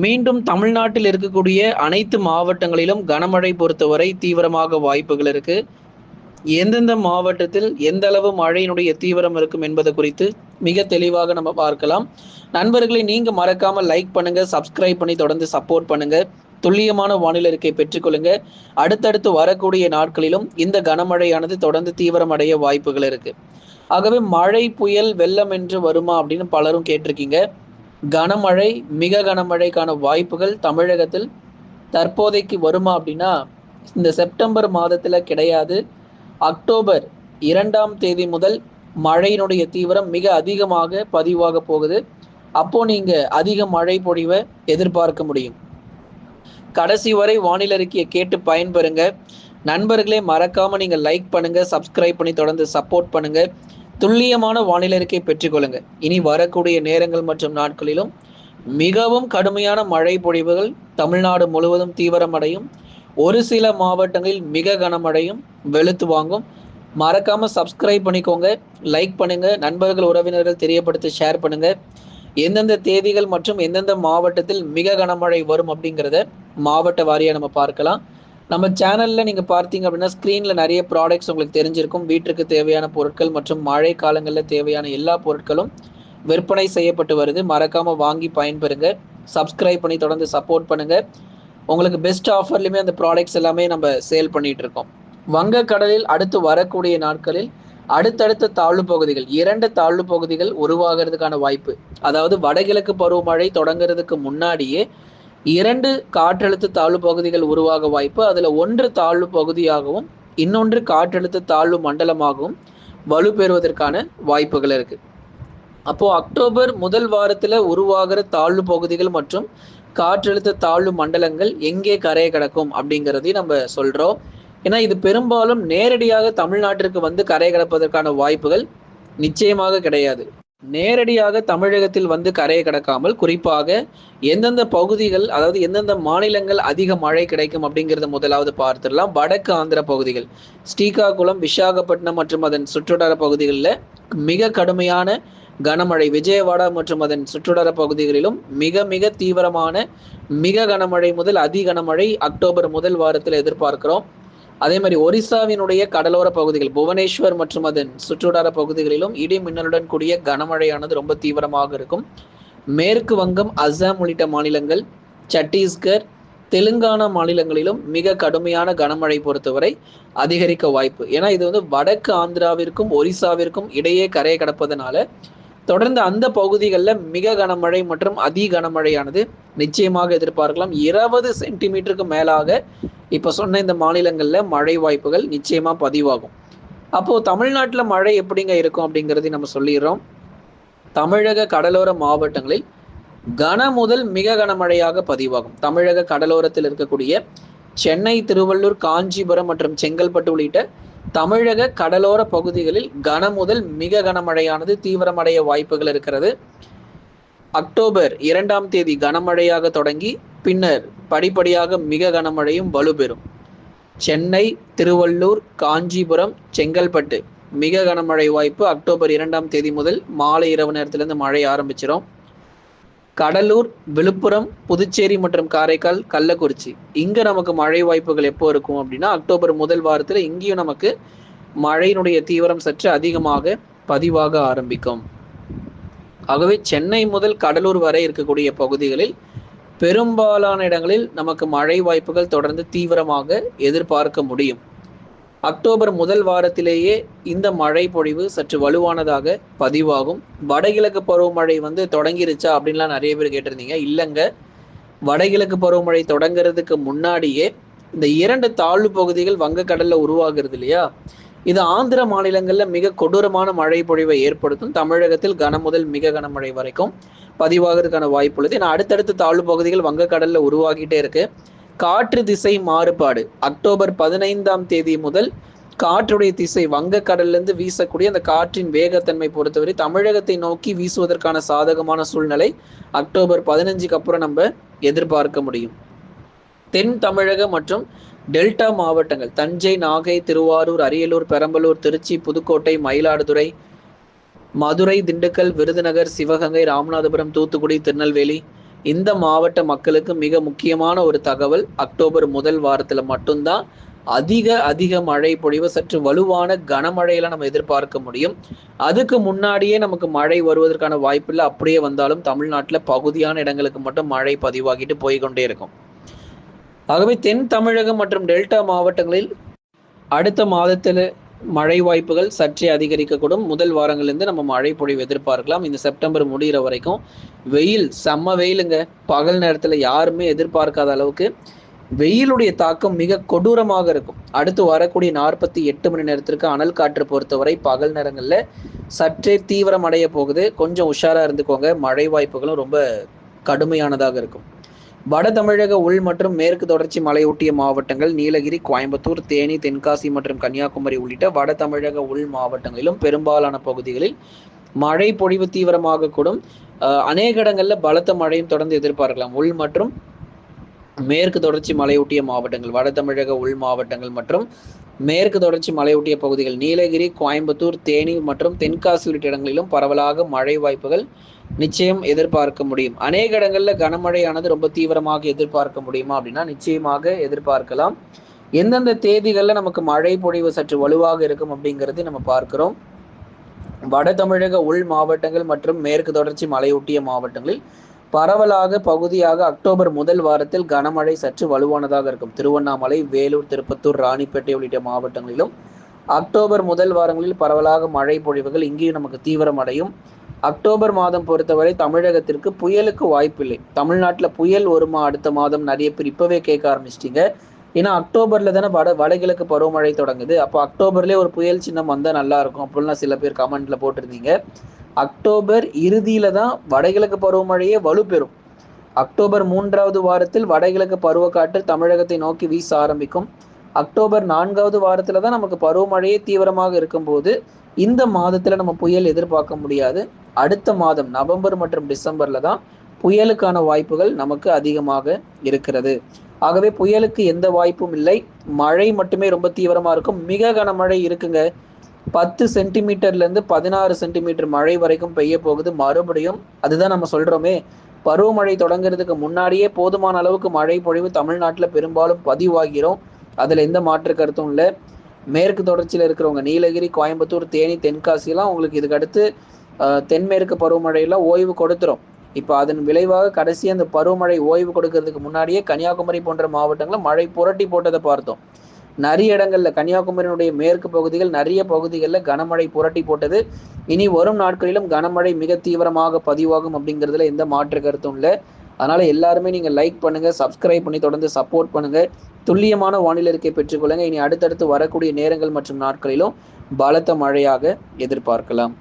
மீண்டும் தமிழ்நாட்டில் இருக்கக்கூடிய அனைத்து மாவட்டங்களிலும் கனமழை பொறுத்தவரை தீவிரமாக வாய்ப்புகள் இருக்கு. எந்தெந்த மாவட்டத்தில் எந்த அளவு மழையினுடைய தீவிரம் இருக்கும் என்பது குறித்து மிக தெளிவாக நம்ம பார்க்கலாம். நண்பர்களை நீங்க மறக்காம லைக் பண்ணுங்க சப்ஸ்கிரைப் பண்ணி தொடர்ந்து சப்போர்ட் பண்ணுங்க. துல்லியமான வானிலை இருக்கை பெற்றுக்கொள்ளுங்க அடுத்தடுத்து வரக்கூடிய நாட்களிலும் இந்த கனமழையானது தொடர்ந்து தீவிரமடைய வாய்ப்புகள் இருக்கு. ஆகவே மழை புயல் வெள்ளம் என்று வருமா அப்படின்னு பலரும் கேட்டிருக்கீங்க. கனமழை மிக கனமழைக்கான வாய்ப்புகள் தமிழகத்தில் தற்போதைக்கு வருமா அப்படின்னா இந்த செப்டம்பர் மாதத்தில் கிடையாது. அக்டோபர் இரண்டாம் தேதி முதல் மழையினுடைய தீவிரம் மிக அதிகமாக பதிவாக போகுது. அப்போ நீங்க அதிக மழை பொழிவை எதிர்பார்க்க முடியும். கடைசி வரை வானிலை அறிக்கையை கேட்டு பயன்பெறுங்க. நண்பர்களே மறக்காம நீங்க லைக் பண்ணுங்க சப்ஸ்கிரைப் பண்ணி தொடர்ந்து சப்போர்ட் பண்ணுங்க. துல்லியமான வானிலை அறிக்கை பெற்றுக்கொள்ளுங்க இனி வரக்கூடிய நேரங்கள் மற்றும் நாட்களிலும் மிகவும் கடுமையான மழை பொழிவுகள் தமிழ்நாடு முழுவதும் தீவிரமடையும். ஒரு சில மாவட்டங்களில் மிக கனமழையும் வெளுத்து வாங்கும். மறக்காம சப்ஸ்கிரைப் பண்ணிக்கோங்க லைக் பண்ணுங்க நண்பர்கள் உறவினர்கள் தெரியப்படுத்தி ஷேர் பண்ணுங்க. எந்தெந்த தேதிகள் மற்றும் எந்தெந்த மாவட்டத்தில் மிக கனமழை வரும் அப்படிங்கிறத மாவட்ட வாரியாக நம்ம பார்க்கலாம். நம்ம சேனலில் நீங்கள் பார்த்தீங்க அப்படின்னா ஸ்க்ரீனில் நிறைய ப்ராடக்ட்ஸ் உங்களுக்கு தெரிஞ்சிருக்கும். வீட்டுக்கு தேவையான பொருட்கள் மற்றும் மழை காலங்களில் தேவையான எல்லா பொருட்களும் விற்பனை செய்யப்பட்டு வருது. மறக்காமல் வாங்கி பயன்பெறுங்க. சப்ஸ்கிரைப் பண்ணி தொடர்ந்து சப்போர்ட் பண்ணுங்க. உங்களுக்கு பெஸ்ட் ஆஃபர்லையுமே அந்த ப்ராடக்ட்ஸ் எல்லாமே நம்ம சேல் பண்ணிட்டு இருக்கோம். வங்கக்கடலில் அடுத்து வரக்கூடிய நாட்களில் அடுத்தடுத்த தாழ்வு பகுதிகள் இரண்டு தாழ்வு பகுதிகள் உருவாகிறதுக்கான வாய்ப்பு. அதாவது வடகிழக்கு பருவமழை தொடங்குறதுக்கு முன்னாடியே இரண்டு காற்றழுத்த தாழ்வு பகுதிகள் உருவாக வாய்ப்பு. அதில் ஒன்று தாழ்வு பகுதியாகவும் இன்னொன்று காற்றழுத்த தாழ்வு மண்டலமாகவும் வலுப்பெறுவதற்கான வாய்ப்புகள் இருக்கு. அப்போது அக்டோபர் முதல் வாரத்தில் உருவாகிற தாழ்வு பகுதிகள் மற்றும் காற்றழுத்த தாழ்வு மண்டலங்கள் எங்கே கரையை கிடக்கும் அப்படிங்கிறதையும் நம்ம சொல்கிறோம் ஏன்னா இது பெரும்பாலும் நேரடியாக தமிழ்நாட்டிற்கு வந்து கரையை கடப்பதற்கான வாய்ப்புகள் நிச்சயமாக கிடையாது. நேரடியாக தமிழகத்தில் வந்து கரையை கடக்காமல் குறிப்பாக எந்தெந்த பகுதிகள் அதாவது எந்தெந்த மாநிலங்கள் அதிக மழை கிடைக்கும் அப்படிங்கிறத முதலாவது பார்த்துடலாம். வடக்கு ஆந்திர பகுதிகள் ஸ்ரீகாகுளம் விசாகப்பட்டினம் மற்றும் அதன் சுற்றுவட்டார பகுதிகளில் மிக கடுமையான கனமழை விஜயவாடா மற்றும் அதன் சுற்றுவட்டார பகுதிகளிலும் மிக மிக தீவிரமான மிக கனமழை முதல் அதி கனமழை அக்டோபர் முதல் வாரத்தில் எதிர்பார்க்கிறோம். அதே மாதிரி ஒரிசாவினுடைய கடலோர பகுதிகள் புவனேஸ்வர் மற்றும் அதன் சுற்றுவட்டார பகுதிகளிலும் இடி மின்னலுடன் கூடிய கனமழையானது ரொம்ப தீவிரமாக இருக்கும். மேற்கு வங்கம் அசாம் உள்ளிட்ட மாநிலங்கள் சத்தீஸ்கர் தெலுங்கானா மாநிலங்களிலும் மிக கடுமையான கனமழை பொறுத்தவரை அதிகரிக்க வாய்ப்பு. ஏன்னா இது வந்து வடக்கு ஆந்திராவிற்கும் ஒரிசாவிற்கும் இடையே கரையை கடப்பதனால தொடர்ந்து அந்த பகுதிகளில் மிக கனமழை மற்றும் அதி கனமழையானது நிச்சயமாக எதிர்பார்க்கலாம். இருபது சென்டிமீட்டருக்கு மேலாக இப்போ சொன்ன இந்த மாநிலங்களில் மழை வாய்ப்புகள் நிச்சயமாக பதிவாகும். அப்போது தமிழ்நாட்டில் மழை எப்படிங்க இருக்கும் அப்படிங்கிறதையும் நம்ம சொல்லிடுறோம். தமிழக கடலோர மாவட்டங்களில் கன முதல் மிக கனமழையாக பதிவாகும். தமிழக கடலோரத்தில் இருக்கக்கூடிய சென்னை திருவள்ளூர் காஞ்சிபுரம் மற்றும் செங்கல்பட்டு உள்ளிட்ட தமிழக கடலோர பகுதிகளில் கன முதல் மிக கனமழையானது தீவிரமடைய வாய்ப்புகள் இருக்கிறது. அக்டோபர் இரண்டாம் தேதி கனமழையாக தொடங்கி பின்னர் படிப்படியாக மிக கனமழையும் வலுப்பெறும். சென்னை திருவள்ளூர் காஞ்சிபுரம் செங்கல்பட்டு மிக கனமழை வாய்ப்பு அக்டோபர் இரண்டாம் தேதி முதல் மாலை இரவு நேரத்திலிருந்து மழை ஆரம்பிச்சிடும் கடலூர் விழுப்புரம் புதுச்சேரி மற்றும் காரைக்கால் கள்ளக்குறிச்சி. இங்க நமக்கு மழை வாய்ப்புகள் எப்போ இருக்கும் அப்படின்னா அக்டோபர் முதல் வாரத்துல இங்கேயும் நமக்கு மழையினுடைய தீவிரம் சற்று அதிகமாக பதிவாக ஆரம்பிக்கும். ஆகவே சென்னை முதல் கடலூர் வரை இருக்கக்கூடிய பகுதிகளில் பெரும்பாலான இடங்களில் நமக்கு மழை வாய்ப்புகள் தொடர்ந்து தீவிரமாக எதிர்பார்க்க முடியும். அக்டோபர் முதல் வாரத்திலேயே இந்த மழை பொழிவு சற்று வலுவானதாக பதிவாகும். வடகிழக்கு பருவமழை வந்து தொடங்கிருச்சா அப்படின்லாம் நிறைய பேர் கேட்டிருந்தீங்க. இல்லைங்க. வடகிழக்கு பருவமழை தொடங்குறதுக்கு முன்னாடியே இந்த இரண்டு தாழ்வு பகுதிகள் வங்கக்கடல்ல உருவாகிறது இல்லையா? இது ஆந்திர மாநிலங்கள்ல மிக கொடூரமான மழை பொழிவை ஏற்படுத்தும். தமிழகத்தில் கன முதல் மிக கனமழை வரைக்கும் பதிவாகிறதுக்கான வாய்ப்பு உள்ளது ஏன்னா அடுத்தடுத்த தாழ்வு பகுதிகள் வங்கக்கடல்ல உருவாகிட்டே இருக்கு. காற்று திசை மாறுபாடு. அக்டோபர் பதினைந்தாம் தேதி முதல் காற்றுடைய திசை வங்கக்கடல்லிருந்து வீசக்கூடிய அந்த காற்றின் வேகத்தன்மை பொறுத்தவரை தமிழகத்தை நோக்கி வீசுவதற்கான சாதகமான சூழ்நிலை அக்டோபர் பதினஞ்சுக்கு அப்புறம் நம்ம எதிர்பார்க்க முடியும். தென் தமிழக மற்றும் டெல்டா மாவட்டங்கள் தஞ்சை நாகை திருவாரூர் அரியலூர் பெரம்பலூர் திருச்சி புதுக்கோட்டை மயிலாடுதுறை மதுரை திண்டுக்கல் விருதுநகர் சிவகங்கை ராமநாதபுரம் தூத்துக்குடி திருநெல்வேலி இந்த மாவட்ட மக்களுக்கு மிக முக்கியமான ஒரு தகவல் அக்டோபர் முதல் வாரத்தில் மட்டும்தான் அதிக அதிக மழை பொழிவு சற்று வலுவான கனமழையில நம்ம எதிர்பார்க்க முடியும். அதுக்கு முன்னாடியே நமக்கு மழை வருவதற்கான வாய்ப்பில்லை அப்படியே வந்தாலும் தமிழ்நாட்டில் பகுதியான இடங்களுக்கு மட்டும் மழை பதிவாகிட்டு போய்கொண்டே இருக்கும். ஆகவே தென் தமிழகம் மற்றும் டெல்டா மாவட்டங்களில் அடுத்த மாதத்தில் மழை வாய்ப்புகள் சற்றே அதிகரிக்கக்கூடும். முதல் வாரங்கள்லேருந்து நம்ம மழை பொழிவு எதிர்பார்க்கலாம். இந்த செப்டம்பர் முடிகிற வரைக்கும் வெயில் செம்ம வெயிலுங்க. பகல் நேரத்தில் யாருமே எதிர்பார்க்காத அளவுக்கு வெயிலுடைய தாக்கம் மிக கொடூரமாக இருக்கும். அடுத்து வரக்கூடிய நாற்பத்தி எட்டு மணி நேரத்திற்கு அனல் காற்று பொறுத்தவரை பகல் நேரங்களில் சற்றே தீவிரம் அடைய போகுது. கொஞ்சம் உஷாராக இருந்துக்கோங்க. மழை வாய்ப்புகளும் ரொம்ப கடுமையானதாக இருக்கும். வட தமிழக உள் மற்றும் மேற்கு தொடர்ச்சி மலையொட்டிய மாவட்டங்கள் நீலகிரி கோயம்புத்தூர் தேனி தென்காசி மற்றும் கன்னியாகுமரி உள்ளிட்ட வட தமிழக உள் மாவட்டங்களிலும் பெரும்பாலான பகுதிகளில் மழை பொழிவு தீவிரமாக கூடும். அநேக இடங்களில் பலத்த மழையும் தொடர்ந்து எதிர்பார்க்கலாம். உள் மற்றும் மேற்கு தொடர்ச்சி மலையொட்டிய மாவட்டங்கள் வட தமிழக உள் மாவட்டங்கள் மற்றும் மேற்கு தொடர்ச்சி மலையொட்டிய பகுதிகள் நீலகிரி கோயம்புத்தூர் தேனி மற்றும் தென்காசி உள்ளிட்ட இடங்களிலும் பரவலாக மழை வாய்ப்புகள் நிச்சயம் எதிர்பார்க்க முடியும். அநேக இடங்களில் கனமழையானது ரொம்ப தீவிரமாக எதிர்பார்க்க முடியுமா அப்படின்னா நிச்சயமாக எதிர்பார்க்கலாம். எந்தெந்த தேதிகளில் நமக்கு மழை பொழிவு சற்று வலுவாக இருக்கும் அப்படிங்கிறது நம்ம பார்க்கிறோம். வட தமிழக உள் மாவட்டங்கள் மற்றும் மேற்கு தொடர்ச்சி மலையொட்டிய மாவட்டங்களில் பரவலாக பகுதியாக அக்டோபர் முதல் வாரத்தில் கனமழை சற்று வலுவானதாக இருக்கும். திருவண்ணாமலை வேலூர் திருப்பத்தூர் ராணிப்பேட்டை உள்ளிட்ட மாவட்டங்களிலும் அக்டோபர் முதல் வாரங்களில் பரவலாக மழை பொழிவுகள் இங்கேயும் நமக்கு தீவிரம் அடையும். அக்டோபர் மாதம் பொறுத்தவரை தமிழகத்திற்கு புயலுக்கு வாய்ப்பில்லை. தமிழ்நாட்டில் புயல் வருமா அடுத்த மாதம் நிறைய பேர் இப்பவே கேட்க ஆரம்பிச்சிட்டிங்க. ஏன்னா அக்டோபர்ல தானே வட வடகிழக்கு பருவமழை தொடங்குது. அப்போ அக்டோபர்லேயே ஒரு புயல் சின்னம் வந்தால் நல்லா இருக்கும் அப்படிலாம் சில பேர் கமெண்ட்ல போட்டிருந்தீங்க. அக்டோபர் இறுதியில தான் வடகிழக்கு பருவமழையே வலுப்பெறும். அக்டோபர் மூன்றாவது வாரத்தில் வடகிழக்கு பருவக்காற்று தமிழகத்தை நோக்கி வீச ஆரம்பிக்கும். அக்டோபர் நான்காவது வாரத்துல தான் நமக்கு பருவமழையே தீவிரமாக இருக்கும்போது இந்த மாதத்துல நம்ம புயல் எதிர்பார்க்க முடியாது. அடுத்த மாதம் நவம்பர் மற்றும் டிசம்பர்ல தான் புயலுக்கான வாய்ப்புகள் நமக்கு அதிகமாக இருக்கிறது. ஆகவே புயலுக்கு எந்த வாய்ப்பும் இல்லை. மழை மட்டுமே ரொம்ப தீவிரமாக இருக்கும். மிக கனமழை இருக்குங்க. பத்து சென்டிமீட்டர்லேருந்து பதினாறு சென்டிமீட்டர் மழை வரைக்கும் பெய்ய போகுது. மறுபடியும் அதுதான் நம்ம சொல்கிறோமே பருவமழை தொடங்குறதுக்கு முன்னாடியே போதுமான அளவுக்கு மழை பொழிவு தமிழ்நாட்டில் பெரும்பாலும் பதிவாகிறோம். அதில் எந்த மாற்று கருத்தும் இல்லை. மேற்கு தொடர்ச்சியில் இருக்கிறவங்க நீலகிரி கோயம்புத்தூர் தேனி தென்காசிலாம் உங்களுக்கு இதுக்கடுத்து தென்மேற்கு பருவமழையெல்லாம் ஓய்வு கொடுத்துரும். இப்போ அதன் விளைவாக கடைசி அந்த பருவமழை ஓய்வு கொடுக்கறதுக்கு முன்னாடியே கன்னியாகுமரி போன்ற மாவட்டங்களில் மழை புரட்டி போட்டதை பார்த்தோம். நிறைய இடங்களில் கன்னியாகுமரியினுடைய மேற்கு பகுதிகள் நிறைய பகுதிகளில் கனமழை புரட்டி போட்டது. இனி வரும் நாட்களிலும் கனமழை மிக தீவிரமாக பதிவாகும் அப்படிங்கிறதுல எந்த மாற்று கருத்தும் இல்லை. அதனால எல்லாருமே நீங்கள் லைக் பண்ணுங்க சப்ஸ்கிரைப் பண்ணி தொடர்ந்து சப்போர்ட் பண்ணுங்க. துல்லியமான வானிலை இருக்கை பெற்றுக்கொள்ளுங்க இனி அடுத்தடுத்து வரக்கூடிய நேரங்கள் மற்றும் நாட்களிலும் பலத்த மழையாக எதிர்பார்க்கலாம்.